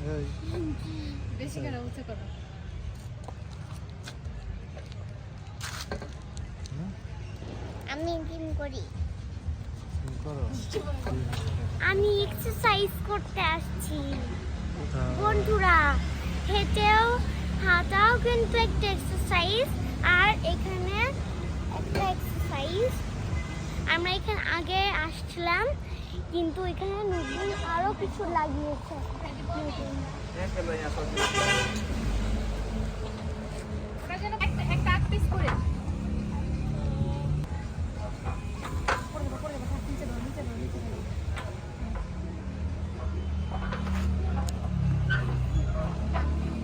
এই বেশি করে উঁচু করো। আমি জিম করি। আমি এক্সারসাইজ করতে আসছি। বন্ধুরা হেঁটেও হাঁটাও কিন্তু একটা এক্সারসাইজ আর এখানে একটা এক্সারসাইজ আমরা এখানে আগে আসছিলাম কিন্তু এখানে নতুন আরও কিছু লাগিয়েছে। ওরা যেন একটা একটা আট পিস করে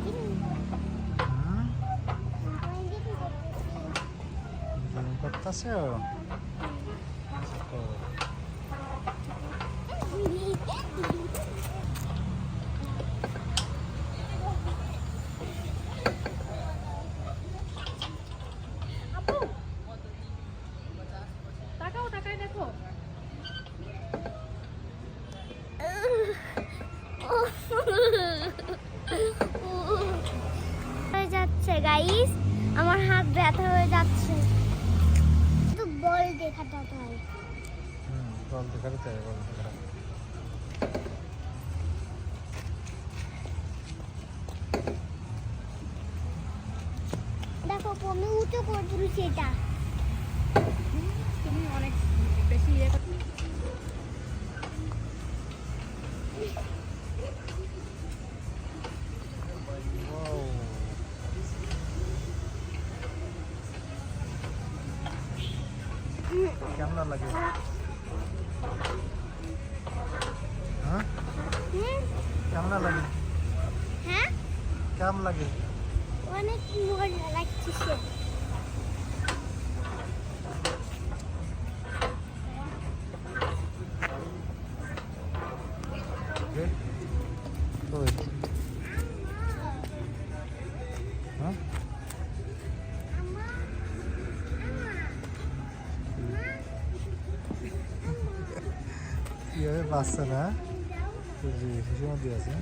হুম, আমি জিম করতেছি। জিম করতেছো আচ্ছা, করো। আপু তাকাও তাকাই দেখো হয়ে যাচ্ছে গাইস আমার হাত ব্যথা হয়ে যাচ্ছে। তো বল দেখাটা হয় হুম, বল দেখাতে চাই বল দেখো আমি উঁচু করে তুলছি এটা। তুমি অনেক বেশি কেমন লাগে হ্যাঁ হুম, কেমন লাগে হ্যাঁ কেমন লাগে অনেক মজা লাগছে সে Good. dia Vassana, de região de Azim.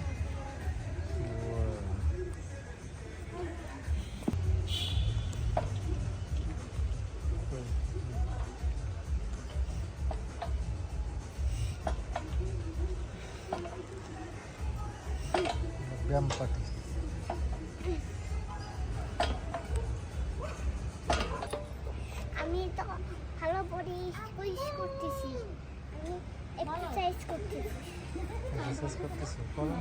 Vamos para aqui. Exercise করতেছো করো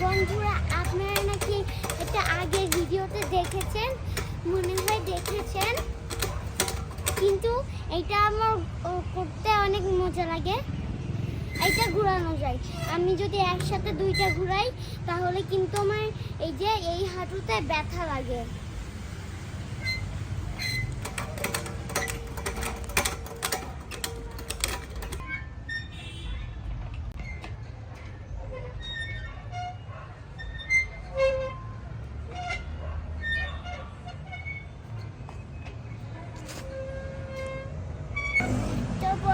বন্ধুরা আপনারা নাকি এটা আগের ভিডিওতে দেখেছেন? মনে হয় দেখেছেন? কিন্তু এটা আমার করতে অনেক মজা লাগে। এটা ঘুরানো যায়। আমি যদি একসাথে দুইটা ঘুরাই, তাহলে কিন্তু আমার এই যে এই হাঁটুতে ব্যথা লাগে।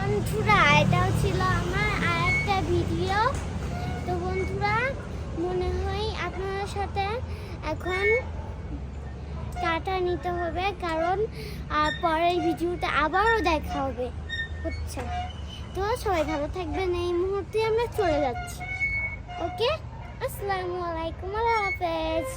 বন্ধুরা, এটাও ছিল আমার আর একটা ভিডিও। তো বন্ধুরা, মনে হয় আপনার সাথে এখন টাটা নিতে হবে, কারণ, আর পরের ভিডিওটা আবারও দেখা হবে, হচ্ছে। তো সবাই ভালো থাকবেন, এই মুহূর্তে আমরা চলে যাচ্ছি। ওকে? আসসালামু আলাইকুম, আল্লাহ হাফেজ।